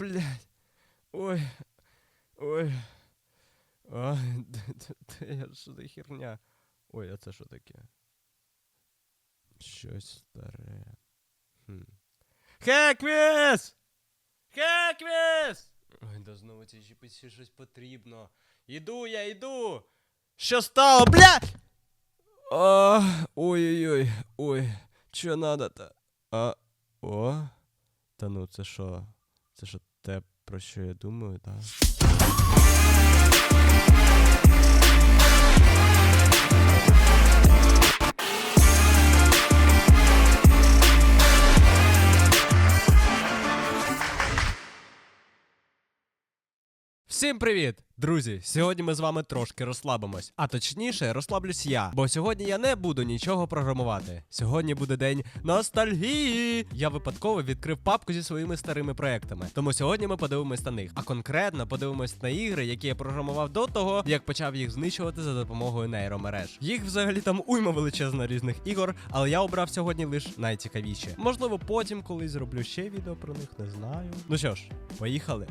блядь. Ой. Ой. Ой, де, де, де я? Що за херня? Ой, а це що таке? Щось старе. Хм. Хеквіс! Хеквіс! Ой, да знову цій GPT щось потрібно. Іду я, іду! Що стало, блядь? А, ой-ой-ой, ой, що надо-то? А, о, та ну це що? Це що те, про що я думаю, так? Всім привіт, друзі! Сьогодні ми з вами трошки розслабимось. А точніше, розслаблюсь я, бо сьогодні я не буду нічого програмувати. Сьогодні буде день ностальгії. Я випадково відкрив папку зі своїми старими проектами. Тому сьогодні ми подивимось на них. А конкретно подивимось на ігри, які я програмував до того, як почав їх знищувати за допомогою нейромереж. Їх взагалі там уйма величезна різних ігор, але я обрав сьогодні лише найцікавіші. Можливо, потім колись зроблю ще відео про них, не знаю. Ну що ж, поїхали.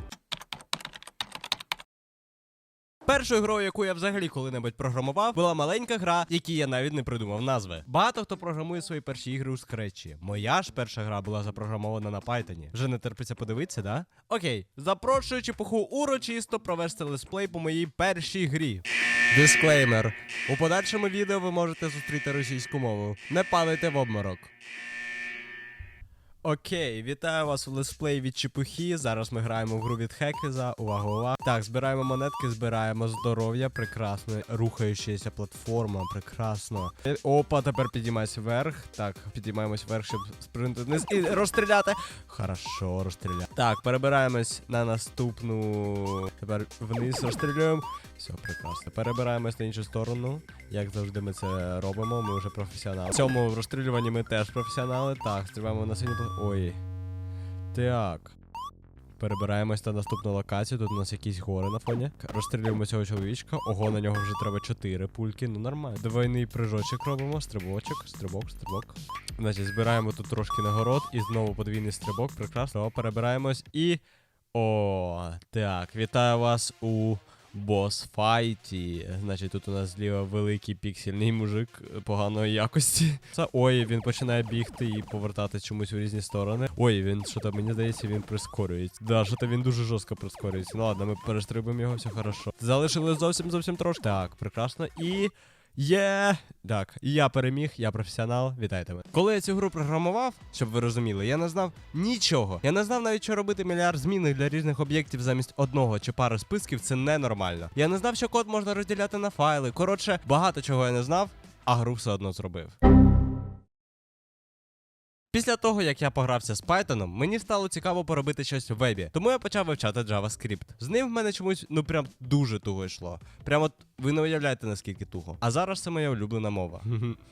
Першою грою, яку я взагалі коли-небудь програмував, була маленька гра, якій я навіть не придумав назви. Багато хто програмує свої перші ігри у скретчі. Моя ж перша гра була запрограмована на Python. Вже не терпиться подивитися, да? Окей, запрошую чепуху урочисто провести летсплей по моїй першій грі. Дисклеймер. У подальшому відео ви можете зустріти російську мову. Не падайте в обморок. Окей, вітаю вас у летсплей від Чепухи. Зараз ми граємо в гру від Хекеза. Увага, увага. Так, збираємо монетки, збираємо здоров'я, прекрасно. Рухаючася платформа, прекрасно. Е, Опа, тепер підіймайся вверх. Так, підіймаємось вверх, щоб спринтити вниз і розстріляти. Хорошо, розстріляти. Так, перебираємось на наступну. Тепер вниз розстрілюємо. Все, прекрасно. Перебираємось на іншу сторону. Як завжди ми це робимо, ми вже професіонали. В цьому розстрілюванні ми теж професіонали. Так, стрибаємо на синю. Ой. Так. Перебираємось на наступну локацію. Тут у нас якісь гори на фоні. Розстрілюємо цього чоловічка. Ого, на нього вже треба 4 пульки. Ну нормально. Двойний прыжочок робимо. Стрибочок, стрибок, стрибок. Значить, збираємо тут трошки нагород і знову подвійний стрибок. Прекрасно. Перебираємось і. О, так, вітаю вас у босфайті. Значить, тут у нас зліва великий піксельний мужик е, поганої якості. Це ой, він починає бігти і повертати чомусь у різні сторони. Ой, він що то мені здається, він прискорюється. Да, що то він дуже жорстко прискорюється. Ну ладно, ми перестрибуємо його, все хорошо. Залишили зовсім зовсім трошки. Так, прекрасно. І. Є! Так, і я переміг, я професіонал. Вітайте мене. Коли я цю гру програмував, щоб ви розуміли, я не знав нічого. Я не знав навіть, що робити мільярд змінних для різних об'єктів замість одного чи пари списків. Це ненормально. Я не знав, що код можна розділяти на файли. Коротше, багато чого я не знав, а гру все одно зробив. Після того, як я погрався з Python, мені стало цікаво поробити щось в вебі, тому я почав вивчати JavaScript. З ним в мене чомусь ну прям дуже туго йшло. Прямо ви не уявляєте наскільки туго. А зараз це моя улюблена мова.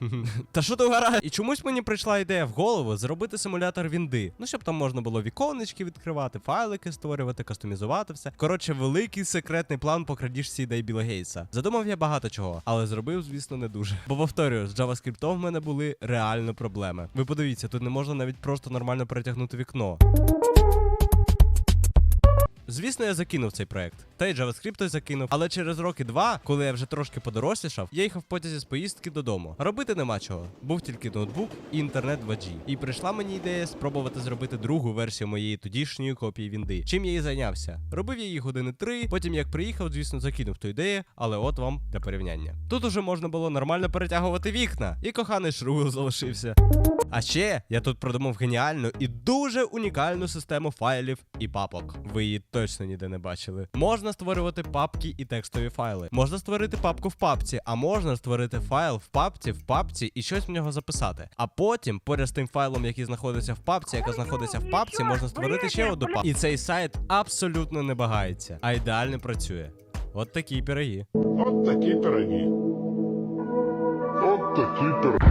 Та що ти гараж? І чомусь мені прийшла ідея в голову зробити симулятор вінди. Ну щоб там можна було віконечки відкривати, файлики створювати, кастомізувати все. Коротше, великий секретний план по крадіжці ідей Біла Гейтса. Задумав я багато чого, але зробив, звісно, не дуже. Бо повторюю, з JavaScript в мене були реально проблеми. Ви подивіться, тут не можна навіть просто нормально перетягнути вікно. Звісно, я закинув цей проект. Та й JavaScript закинув. Але через роки два, коли я вже трошки подорослішав, я їхав потязі з поїздки додому. Робити нема чого. Був тільки ноутбук і інтернет 2G. І прийшла мені ідея спробувати зробити другу версію моєї тодішньої копії Вінди. Чим я і зайнявся? Робив я її години три. Потім, як приїхав, звісно, закинув ту ідею, але от вам для порівняння. Тут уже можна було нормально перетягувати вікна, і коханий Шругл залишився. А ще я тут продумав геніальну і дуже унікальну систему файлів і папок. Ви її точно ніде не бачили. Можна створювати папки і текстові файли. Можна створити папку в папці, а можна створити файл в папці, в папці і щось в нього записати. А потім, поряд з тим файлом, який знаходиться в папці, яка знаходиться в папці, можна створити ще одну папку. І цей сайт абсолютно не багається, а ідеально працює. От такі пироги. От такі пироги. От такі пироги.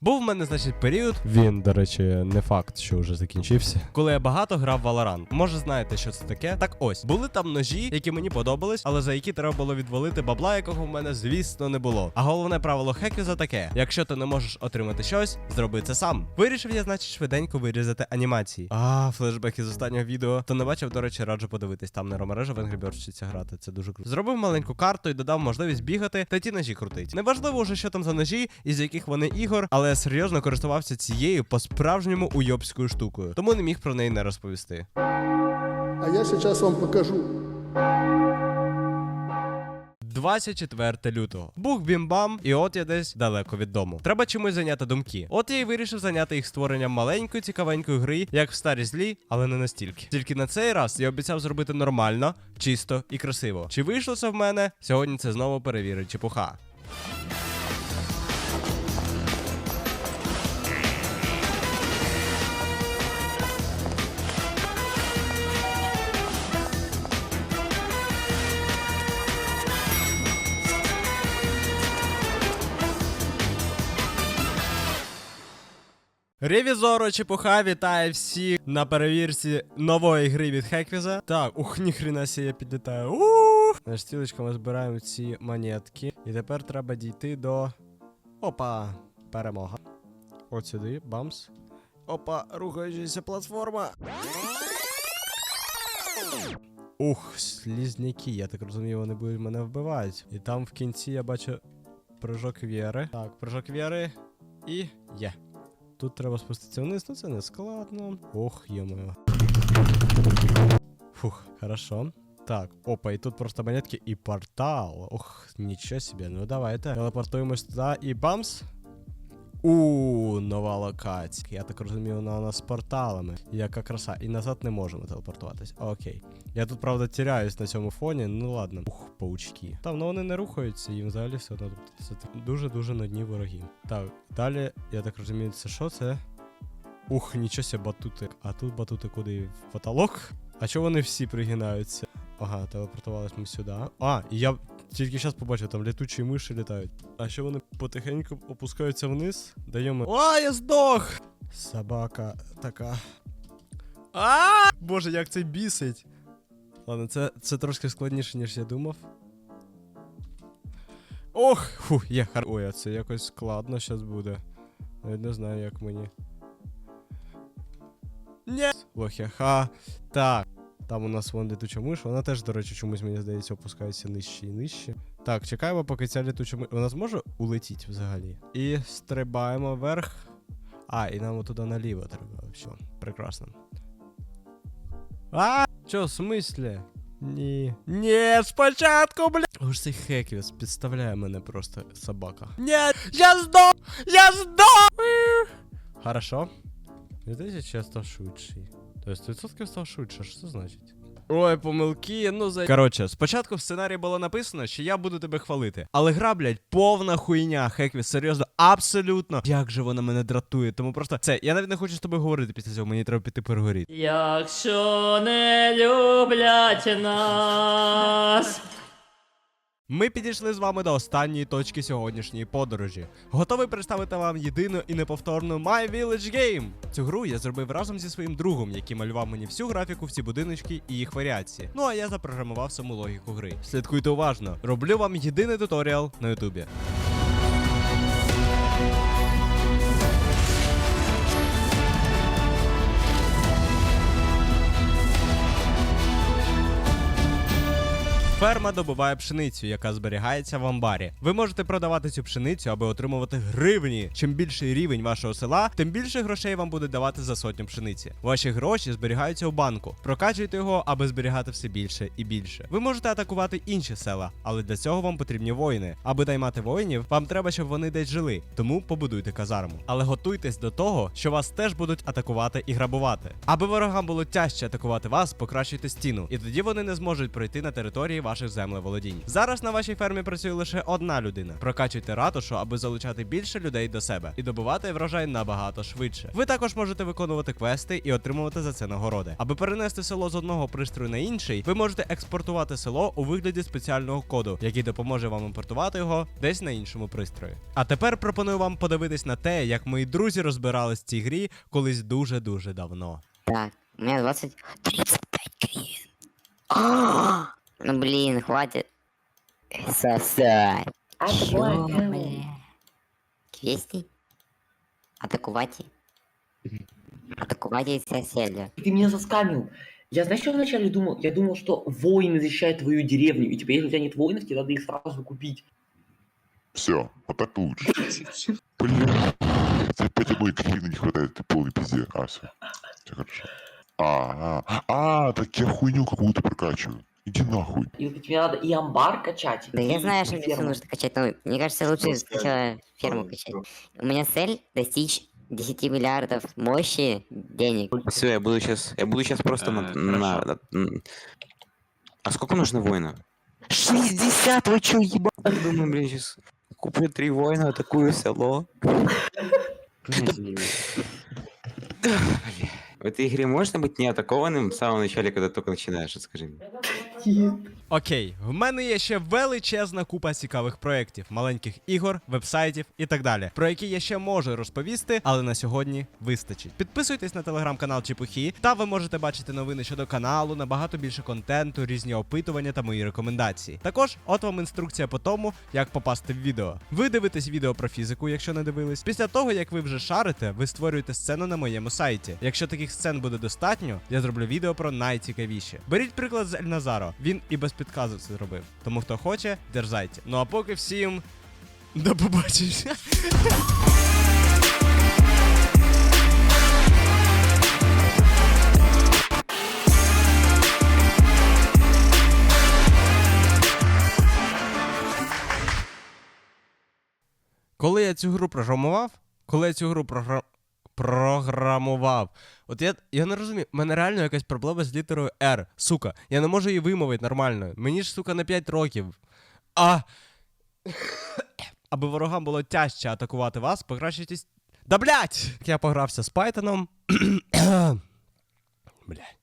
Був в мене, значить, період. Він, до речі, не факт, що вже закінчився. Коли я багато грав в Valorant. Може, знаєте, що це таке? Так ось, були там ножі, які мені подобались, але за які треба було відвалити бабла, якого в мене, звісно, не було. А головне правило Хеквіза таке: якщо ти не можеш отримати щось, зроби це сам. Вирішив я, значить, швиденько вирізати анімації. А, флешбек із останнього відео. То не бачив, до речі, раджу подивитись. Там нейромережа в Angry Birds вчиться грати. Це дуже круто. Зробив маленьку карту і додав можливість бігати та ті ножі крутить. Неважливо вже, що там за ножі, із яких вони ігор, але я серйозно користувався цією по-справжньому уйобською штукою, тому не міг про неї не розповісти. А я сейчас вам покажу. 24 лютого. Бух бім-бам, і от я десь далеко від дому. Треба чимось зайняти думки. От я й вирішив зайняти їх створенням маленької цікавенької гри, як в старі злі, але не настільки. Тільки на цей раз я обіцяв зробити нормально, чисто і красиво. Чи вийшло це в мене? Сьогодні це знову перевірить чепуха. Ревізоро Чепуха вітає всіх на перевірці нової гри від Хеквіза. Так, ух, ніхрена сі, я підлітаю. Ух! На стілечку ми збираємо ці монетки. І тепер треба дійти до. Опа! Перемога. От сюди, бамс. Опа, рухаючася платформа. Ух, слізняки, я так розумію, вони будуть мене вбивати. І там в кінці я бачу прыжок віри. Так, прыжок віри. І є. Тут треба спуститися вниз, ну це не складно. Ох, йомою. Фух, хорошо. Так, опа, і тут просто монетки і портал. Ох, нічого собі. Ну давайте. Телепортуємось туди і бамс. У, нова локація. Я так розумію, вона у нас з порталами. Яка краса. І назад не можемо телепортуватись. Окей. Я тут, правда, тіряюсь на цьому фоні. Ну ладно. Ух, паучки. Там, ну вони не рухаються, їм взагалі все одно. Це дуже-дуже нудні вороги. Так, далі, я так розумію, це що це? Ух, нічого себе батути. А тут батути куди? В потолок? А чого вони всі пригинаються? Ага, телепортувались ми сюди. А, і я тільки зараз побачив, там літучі миші літають. А що вони потихеньку опускаються вниз? Даємо. О, я здох! Собака така. А! Боже, як це бісить. Ладно, це, це трошки складніше, ніж я думав. Ох! Фу, є хар. Ой, а це якось складно зараз буде. Навіть не знаю, як мені. Ні! Лохи, ха. Так. Там у нас вон літуча миш, вона теж, до речі, чомусь, мені здається, опускається нижче і нижче. Так, чекаємо, поки ця літуча миш. Вона зможе улетіти взагалі. І стрибаємо вверх. А, і нам туди наліво треба. Все, прекрасно. А! Чо, в смислі? Ні. Ні, спочатку, бля. Ось цей Хеквіс підставляє мене просто собака. Ні, я здох! Я здох! Хорошо. Не здається, що Тобто 100% став швидше, що це значить? Ой, помилки, ну за. Коротше, спочатку в сценарії було написано, що я буду тебе хвалити. Але гра, блядь, повна хуйня, Хеквіс, серйозно, абсолютно. Як же вона мене дратує. Тому просто це, я навіть не хочу з тобою говорити після цього, мені треба піти перегоріти. Якщо не люблять нас. Ми підійшли з вами до останньої точки сьогоднішньої подорожі. Готовий представити вам єдину і неповторну My Village Game. Цю гру я зробив разом зі своїм другом, який малював мені всю графіку, всі будиночки і їх варіації. Ну а я запрограмував саму логіку гри. Слідкуйте уважно. Роблю вам єдиний туторіал на Ютубі. Ферма добуває пшеницю, яка зберігається в амбарі. Ви можете продавати цю пшеницю, аби отримувати гривні. Чим більший рівень вашого села, тим більше грошей вам буде давати за сотню пшениці. Ваші гроші зберігаються у банку. Прокачуйте його, аби зберігати все більше і більше. Ви можете атакувати інші села, але для цього вам потрібні воїни. Аби наймати воїнів, вам треба, щоб вони десь жили. Тому побудуйте казарму. Але готуйтесь до того, що вас теж будуть атакувати і грабувати. Аби ворогам було тяжче атакувати вас, покращуйте стіну, і тоді вони не зможуть пройти на території ваших землеволодінь. Зараз на вашій фермі працює лише одна людина. Прокачуйте ратушу, аби залучати більше людей до себе і добувати врожай набагато швидше. Ви також можете виконувати квести і отримувати за це нагороди. Аби перенести село з одного пристрою на інший, ви можете експортувати село у вигляді спеціального коду, який допоможе вам імпортувати його десь на іншому пристрої. А тепер пропоную вам подивитись на те, як мої друзі розбирались в цій грі колись дуже дуже давно. Так, у меня 20... 35 гривен. А, Ну блин, хватит. Сосать. А Чё, бля? Квести? Атакувати? Атакувати соседа. Ты меня заскамил. Я знаешь, что вначале думал? Я думал, что воины защищают твою деревню, и типа, если у тебя нет воинов, тебе надо их сразу купить. Все, вот так лучше. Блин, тебе пять одной гривны не хватает, ты полный пиздец. А, все. Все хорошо. А, а, а, так я хуйню какую-то прокачиваю. Иди нахуй. И вот тебе надо и амбар качать. Да и- я знаю, что мне ферму. нужно качать, но мне кажется, лучше сначала ферму качать. У меня цель достичь 10 миллиардов мощи денег. Все, я буду сейчас, я буду сейчас просто на, Э, на- на-. А сколько нужно воинов? 60, вы чё, ебать? Думаю, блин, сейчас куплю три воина, атакую село. В этой игре можно быть не атакованным в самом начале, когда только начинаешь, скажи мне. 继 Окей, в мене є ще величезна купа цікавих проєктів, маленьких ігор, вебсайтів і так далі, про які я ще можу розповісти, але на сьогодні вистачить. Підписуйтесь на телеграм-канал Чепухі, та ви можете бачити новини щодо каналу, набагато більше контенту, різні опитування та мої рекомендації. Також от вам інструкція по тому, як попасти в відео. Ви дивитесь відео про фізику, якщо не дивились. Після того, як ви вже шарите, ви створюєте сцену на моєму сайті. Якщо таких сцен буде достатньо, я зроблю відео про найцікавіші. Беріть приклад з Ельназаро. Він і без підказу це зробив. Тому хто хоче, дерзайте. Ну а поки всім до побачення. Коли я цю гру програмував, коли я цю гру програ... програмував, от я, я не розумію, в мене реально якась проблема з літерою R. Сука, я не можу її вимовити нормально. Мені ж, сука, на 5 років. А. Аби ворогам було тяжче атакувати вас, покращитись. Да блять! Я погрався з Пайтоном. блять.